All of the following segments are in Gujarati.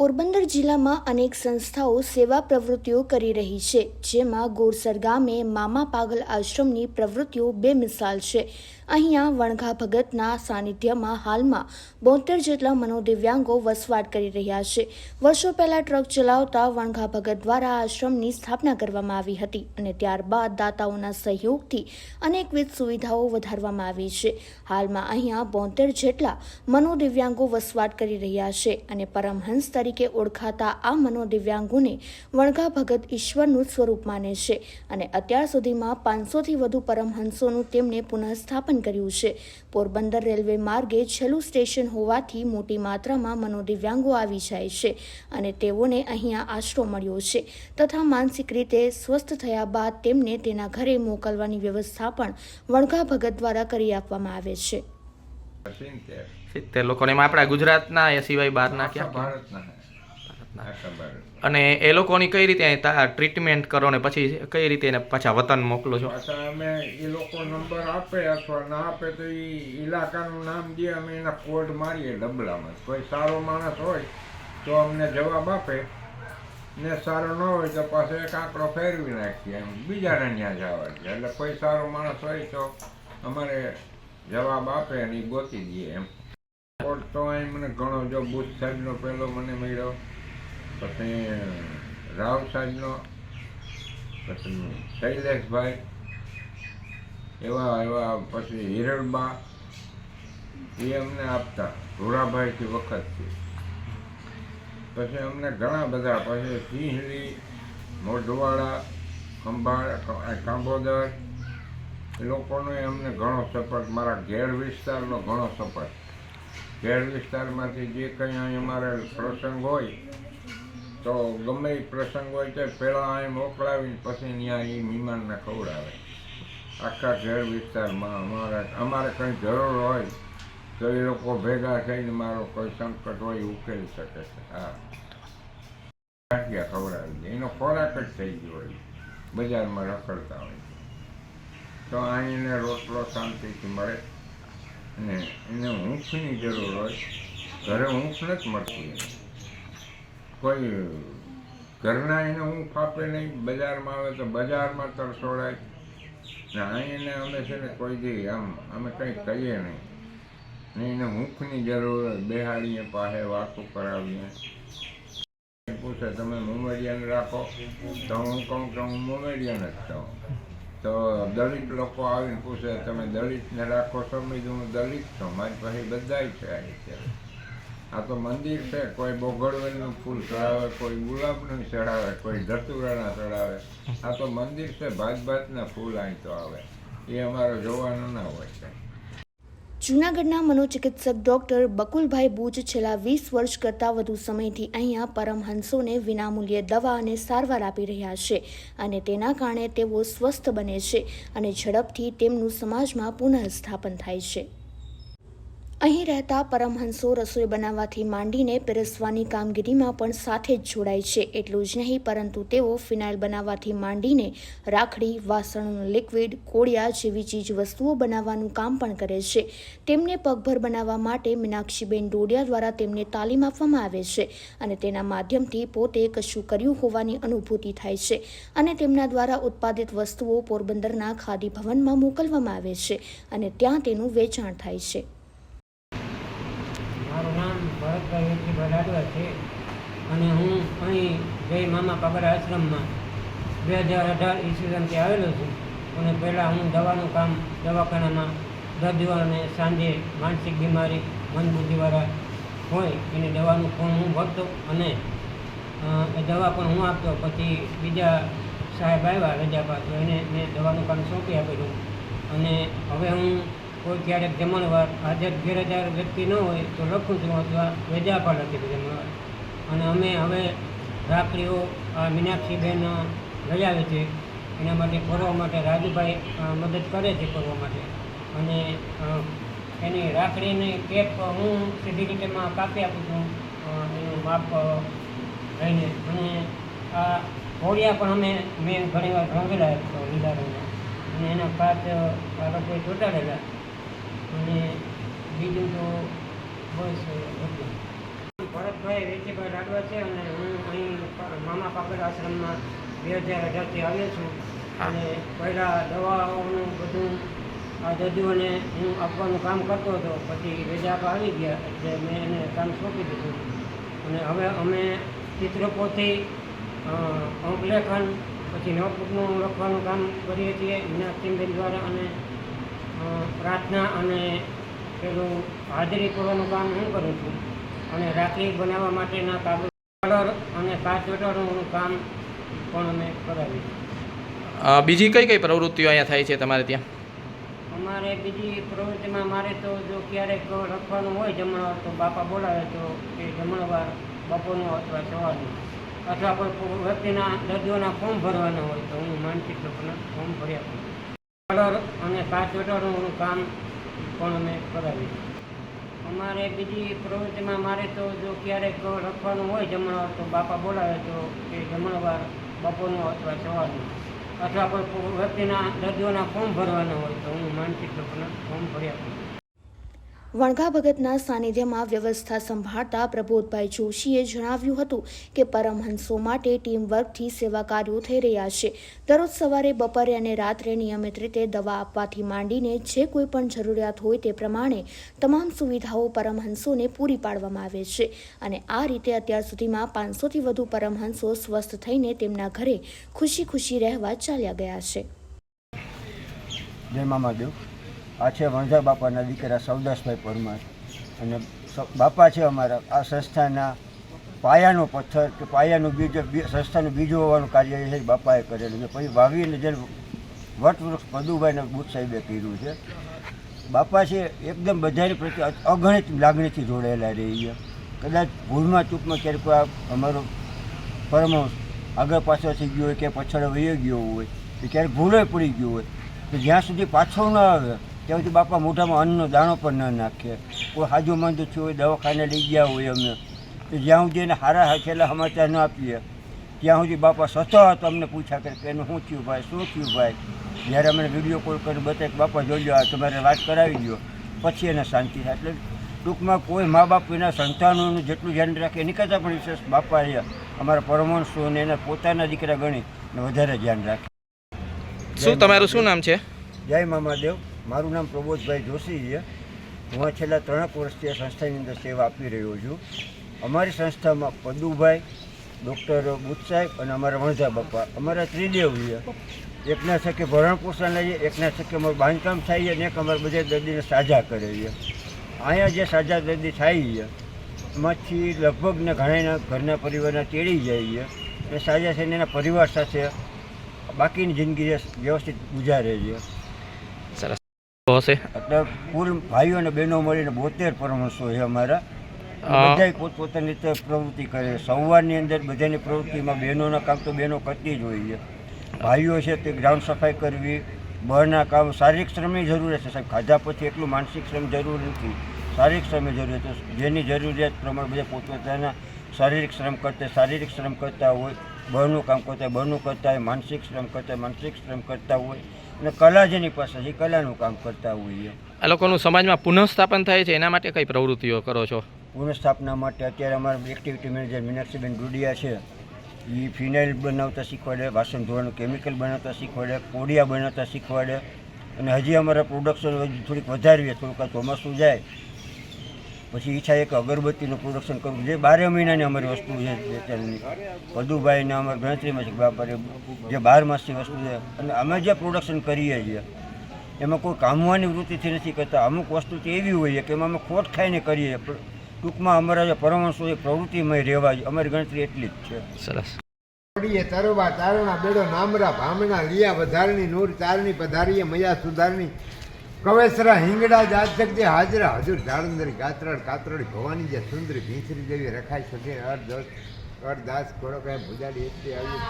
પોરબંદર જિલ્લામાં અનેક સંસ્થાઓ સેવા પ્રવૃત્તિઓ કરી રહી છે, જેમાં ગોરસર ગામે મામા પાગલ આશ્રમની પ્રવૃત્તિઓ બેમિસાલ છે. અહીંયા વણઘા ભગતના સાનિધ્યમાં હાલમાં બોતેર જેટલા મનોદિવ્યાંગો વસવાટ કરી રહ્યા છે. વર્ષો પહેલા ટ્રક ચલાવતા વણઘા ભગત દ્વારા આશ્રમની સ્થાપના કરવામાં આવી હતી અને ત્યારબાદ દાતાઓના સહયોગથી અનેકવિધ સુવિધાઓ વધારવામાં આવી છે. હાલમાં અહીંયા બોતેર જેટલા મનોદિવ્યાંગો વસવાટ કરી રહ્યા છે અને પરમહંસ તરીકે ઓળખાતા આ મનોદિવ્યાંગોને વણઘા ભગત ઈશ્વરનું સ્વરૂપ માને છે અને અત્યાર સુધીમાં પાંચસોથી વધુ પરમહંસોનું તેમને પુનઃસ્થાપન કર્યું છે. પોરબંદર રેલવે માર્ગે છેલ્લું સ્ટેશન હોવાથી મોટી માત્રામાં મનોદિવ્યાંગો આવી જાય છે અને તેઓને અહીંયા આશરો મળ્યો છે. તથા માનસિક રીતે સ્વસ્થ થયા બાદ તેમને તેના ઘરે મોકલવાની વ્યવસ્થા પણ વણઘા ભગત દ્વારા કરી આપવામાં આવે છે. સિત્તેર લોકોને એમાં આપણા ગુજરાતના એ સિવાય બહારના ક્યાં? ભારતના હે. અને એ લોકોની કઈ રીતે ટ્રીટમેન્ટ કરો ને પછી કઈ રીતે એને પાછા વતન મોકલો છો? અમે એ લોકો નંબર આપે અથવા ના આપે તો એ ઇલાકાનું નામ દે અમે એના કોડ મારીએ ડબલામાં. કોઈ સારો માણસ હોય તો અમને જવાબ આપે. ને સારો ન હોય તો પાછો એક આંકડો ફેરવી નાખીએ એમ. બીજાને ત્યાં જવા દે એટલે કોઈ સારો માણસ હોય તો અમારે જવાબ આપે અને એ ગોતી દઈએ એમ. કોડ તો અહીં મને ઘણો જો બુથ સાહેબનો પહેલો મને મળ્યો. પછી રાવ સાહેબનો પછી શૈલેષભાઈ, એવા એવા પછી હિરણબા, એ અમને આપતા ધોરાભાઈથી વખતથી. પછી અમને ઘણા બધા, પછી સિંહલી મોઢવાડા, ખંભાળ કાંબોદર એ લોકોનો અમને ઘણો સપોર્ટ, મારા ઘેર વિસ્તારનો ઘણો સપોર્ટ. ઘેર વિસ્તારમાંથી જે કંઈ અહીં અમારે પ્રસંગ હોય તો ગમે એ પ્રસંગ હોય તો પહેલાં અહીં મોકલાવીને પછી ત્યાં એ મહેમાનને ખવડાવે. આખા ઘેર વિસ્તારમાં અમારે અમારે કંઈ જરૂર હોય તો એ લોકો ભેગા થઈને મારો કોઈ સંકટ હોય ઉકેલી શકે છે. હા. ગાંઠિયા ખવડાવી દે? એનો ખોરાક જ થઈ ગયો હોય. બજારમાં રખડતા હોય તો અહીંને રોટલો શાંતિથી મળે. અને એને ઊંઘની જરૂર હોય. ઘરે ઊંઘ નથી મળતી. કોઈ ઘરના એને હું ફાપે નહીં, બજારમાં આવે તો બજારમાં તરસોડાય. ને અહીંને અમે છે ને કોઈ દી આમ, અમે કંઈ કહીએ નહીં. ને એને હૂંફની જરૂર બેહાડીએ પાસે વાતો કરાવીએ. પૂછે, તમે મોમેડિયન રાખો? તો હું કહું કે હું મોમેડિયન જ કહું તો દલિત લોકો આવીને પૂછે, તમે દલિતને રાખો મેં હું દલિત છું. મારી પાસે બધાય છે રીતે. આ તો મંદિર છે, કોઈ બોગડવેલનું ફૂલ ચડાવે, કોઈ ગુલાબનું ચડાવે, કોઈ ધતુરાના ચડાવે. આ તો મંદિર છે ભાત ભાતના ફૂલ અહીં તો આવે. એ અમારો જોવાનું ના હોય છે. જૂનાગઢના મનોચિકિત્સક ડોક્ટર બકુલભાઈ બુચ છેલ્લા વીસ વર્ષ કરતાં વધુ સમયથી અહીંયા પરમહંસોને વિનામૂલ્યે દવા અને સારવાર આપી રહ્યા છે અને તેના કારણે તેઓ સ્વસ્થ બને છે અને ઝડપથી તેમનું સમાજમાં પુનઃસ્થાપન થાય છે. અહીં રહેતા પરમહંસો રસોઈ બનાવવાથી માંડીને પીરસવાની કામગીરીમાં પણ સાથે જ જોડાય છે. એટલું જ નહીં, પરંતુ તેઓ ફિનાઇલ બનાવવાથી માંડીને રાખડી વાસણનું લિક્વિડ, કોળિયા જેવી ચીજ વસ્તુઓ બનાવવાનું કામ પણ કરે છે. તેમને પગભર બનાવવા માટે મીનાક્ષીબેન ડોડિયા દ્વારા તેમને તાલીમ આપવામાં આવે છે અને તેના માધ્યમથી પોતે કશું કર્યું હોવાની અનુભૂતિ થાય છે અને તેમના દ્વારા ઉત્પાદિત વસ્તુઓ પોરબંદરના ખાદી ભવનમાં મોકલવામાં આવે છે અને ત્યાં તેનું વેચાણ થાય છે. મારું નામ ભરતભાઈ વેઠીભાઈ લાડવા છે. અને હું અહીં જય મામા પગર આશ્રમમાં બે હજાર અઢાર ઈસવીસનથી આવેલો છું. અને પહેલાં હું દવાનું કામ દવાખાનામાં દર્દીઓને સાંજે માનસિક બીમારી, મનબુદ્ધિવાળા હોય એની દવાનું પણ હું ભરતો અને દવા પણ હું આપતો. પછી બીજા સાહેબ આવ્યા રજા પાછો એને મેં દવાનું કામ સોંપી આપેલું. અને હવે હું કોઈ ક્યારેક જમણવાર હાજર ગેરહાજર વ્યક્તિ ન હોય તો લખું છું અથવા રજા પણ લખી દઉં જમણવાર. અને અમે હવે રાખડીઓ આ મીનાક્ષીબેન લઈ છે એના માટે ફરવા માટે રાજુભાઈ મદદ કરે છે ફરવા માટે. અને એની રાખડીની કેપ હું સીધી રીતેમાં કાપી આપું છું એનું માપ લઈને. અને આ ઘોડિયા પણ અમે, મેં ઘણીવાર રંગેલા લીધા રંગના અને એના પાંચ આ લોકોએ અને બીજું તો બસ છે ભરતભાઈ વેચીભાઈ લાડવા છે અને હું અહીં મામા પાપડ આશ્રમમાં બે હજાર અઢારથી આવ્યો છું. અને પહેલાં દવાઓનું બધું આ દર્દીઓને હું આપવાનું કામ કરતો હતો. પછી રજા આવી ગયા એટલે મેં એને કામ સોંપી દીધું. અને હવે અમે ચિત્રપોથી અંકલેખન પછી નોટબુકનું લખવાનું કામ કરીએ છીએ મીનાક્ષીબેન દ્વારા અને પ્રાર્થના અને પેલું હાજરી કરવાનું કામ હું કરું છું. અને રાખડી બનાવવા માટેના કાગળ કલર અને કાચ કામ પણ અમે કરાવીએ બીજી કઈ કઈ પ્રવૃત્તિઓ અહીંયા થાય છે તમારે ત્યાં? અમારે બીજી પ્રવૃત્તિમાં મારે તો જો ક્યારેક લખવાનું હોય જમણવાર તો બાપા બોલાવે તો એ જમણવાર બપોરનું અથવા સવારનું અથવા કોઈ વ્યક્તિના દર્દીઓના ફોર્મ ભરવાના હોય તો હું માનસિક લોકોના ફોર્મ ભર્યા કલર કાચ ચોટાડવાનું કામ પણ અમે કરાવીએ. અમારે બીજી પ્રવૃત્તિમાં મારે તો જો ક્યારેક લખવાનું હોય જમણવાર, તો બાપા બોલાવે તો એ જમણવાર બપોરનું અથવા સવારનું. અથવા કોઈ વ્યક્તિના દર્દીઓના ફોર્મ ભરવાના હોય તો હું માનસિક લોકોના ફોર્મ ભરી આપું. વણઘા ભગતના સાનિધ્યમાં વ્યવસ્થા સંભાળતા પ્રબોધભાઈ જોશીએ જણાવ્યું હતું કે પરમહંસો માટે ટીમ વર્કથી સેવા કાર્યો થઈ રહ્યા છે. દરરોજ સવારે, બપોરે અને રાત્રે નિયમિત રીતે દવા આપવાથી માંડીને જે કોઈ પણ જરૂરિયાત હોય તે પ્રમાણે તમામ સુવિધાઓ પરમહંસોને પૂરી પાડવામાં આવે છે અને આ રીતે અત્યાર સુધીમાં પાંચસોથી વધુ પરમહંસો સ્વસ્થ થઈને તેમના ઘરે ખુશી ખુશી રહેવા ચાલ્યા ગયા છે. જય મામાદેવ. આ છે વણઝા બાપાના દીકરા સૌદાસભાઈ પરમાર. અને બાપા છે અમારા, આ સંસ્થાના પાયાનો પથ્થર, કે પાયાનું બીજ સંસ્થાનું બીજું હોવાનું કાર્ય છે બાપાએ કરેલું છે. પછી વાવીને જે વટવૃક્ષ મધુભાઈને બુદ્ધ સાહેબે કર્યું છે. બાપા છે એકદમ બધાની પ્રત્યે અગણિત લાગણીથી જોડાયેલા રહી છે. કદાચ ભૂલમાં ચૂકમાં ક્યારેક આ અમારો પરમહંસ આગળ પાછળ થઈ ગયો હોય કે પછાડ વહી ગયો હોય, કે ક્યારેક ભૂલે પડી ગયો હોય, તો જ્યાં સુધી પાછો ન આવે ત્યાં સુધી બાપા મોઢામાં અન્નનો દાણો પણ ન નાખીએ કોઈ હાજુ મંદ થયું હોય દવાખાને લઈ ગયા હોય અમે. તો જ્યાં સુધી એને સારા છેલ્લા સમાચાર ન આપીએ ત્યાં સુધી બાપા સતત અમને પૂછ્યા કરે કે એનું શું થયું ભાઈ શું થયું ભાઈ? જ્યારે અમને વીડિયો કોલ કરી બતાવી કે બાપા જોઈ લો આ તમારે વાત કરાવી દો પછી એને શાંતિ થાય. એટલે ટૂંકમાં કોઈ મા બાપ એના સંતાનોનું જેટલું ધ્યાન રાખે એની કરતાં પણ વિશેષ બાપા એ અમારા પરમહંસો અને એના પોતાના દીકરા ગણી ને વધારે ધ્યાન રાખે. શું તમારું શું નામ છે? જય મામાદેવ. મારું નામ પ્રબોધભાઈ જોશી છે. હું આ છેલ્લા ત્રણેક વર્ષથી આ સંસ્થાની અંદર સેવા આપી રહ્યો છું. અમારી સંસ્થામાં પદુભાઈ, ડૉક્ટર બુદ્ધ સાહેબ અને અમારા વણઝા બાપા. અમારા ત્રિદેવ છે. એકના શકે ભરણ પોષણ લઈએ, એકના શકે અમારું બાંધકામ થાય છે અને એક અમારા બધા દર્દીને સાજા કરે છે. અહીંયા જે સાજા દર્દી થાય છે, એમાંથી લગભગ ને ઘણા ઘરના પરિવારના તેડી જાય છે અને સાજા થઈને એના પરિવાર સાથે બાકીની જિંદગી વ્યવસ્થિત ગુજારે છે. હશે? એટલે કુલ ભાઈઓ અને બહેનો મળીને બોતેર પરમહંસો છે અમારા. બધાય બધા પોતપોતાની રીતે પ્રવૃત્તિ કરે સવારની અંદર બધાની પ્રવૃત્તિમાં બહેનોના કામ તો બહેનો કરતી જ હોય છે. ભાઈઓ છે તે ગ્રાઉન્ડ સફાઈ કરવી બહારના કામ શારીરિક શ્રમની જરૂરિયાત છે સાહેબ. ખાધા પછી એટલું માનસિક શ્રમ જરૂર નથી. શારીરિક શ્રમની જરૂરિયાત છે. જેની જરૂરિયાત પ્રમાણે બધા પોતપોતાના શારીરિક શ્રમ કરતા શારીરિક શ્રમ કરતા હોય બહારનું કામ કરતા હોય બહારનું કરતા હોય માનસિક શ્રમ કરતા માનસિક શ્રમ કરતા હોય. અને કલા જેની પાસે છે કલાનું કામ કરતા હોઈએ. આ લોકોનું સમાજમાં પુનઃસ્થાપન થાય છે એના માટે કઈ પ્રવૃત્તિઓ કરો છો? પુનઃસ્થાપના માટે અત્યારે અમારા એક્ટિવિટી મેનેજર મીનાક્ષીબેન ડુડિયા છે. એ ફિનાઇલ બનાવતા શીખવાડે વાસણ ધોવાનું કેમિકલ બનાવતા શીખવાડે કોડિયા બનાવતા શીખવાડે. અને હજી અમારા પ્રોડક્શન થોડીક વધારવીએ થોડુંક ચોમાસું જાય પછી ઈચ્છા એક કે અગરબત્તીનું પ્રોડક્શન કરવું. જે બારે મહિનાની અમારી વસ્તુ છે વેચાણની પદુભાઈને અમારી ગણતરીમાં છે બાપારે જે બાર માસની વસ્તુ છે. અને અમે જે પ્રોડક્શન કરીએ છીએ એમાં કોઈ કામવાની વૃત્તિથી નથી કરતા. અમુક વસ્તુ તો એવી હોય છે કે એમાં અમે ખોટ ખાઈને કરીએ પણ ટૂંકમાં અમારા જે પરમાંશો એ પ્રવૃત્તિમય રહેવા જોઈએ. અમારી ગણતરી એટલી જ છે. સરસ. પડીએ તરવા તારણા બેડો નામરા ભામણા લિયા વધારણી નૂર ચારણી પધારીએ મયા સુધારણી કવેસરા હિંગડા જાજગજે હાજરા હજુર જાળંદરી ગાત્રળ કાતરડી ભવાની જે સુંદરી ભીંસરી જેવી રખાઈ શકે અર્ધસ અર્ધાસ ખોડો કઈ ભુજાડી એટલી આવી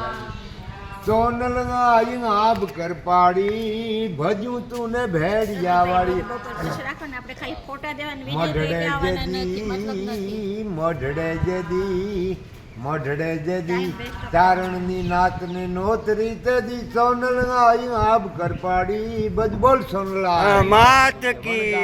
સોનલ આઈન આબ કરપાડી ભજું તું ને ભેડ વાળી. બપોર રાખો ને આપણે ખાલી ફોટા દેવાના વીડિયો મઢડે જદી મઢડે જદી મઢડે જેદી ચારણની નાતને નોતરી તેદી સોનલ આઈ આબ કર પાડી બજ બોલ સોનલા. માત કી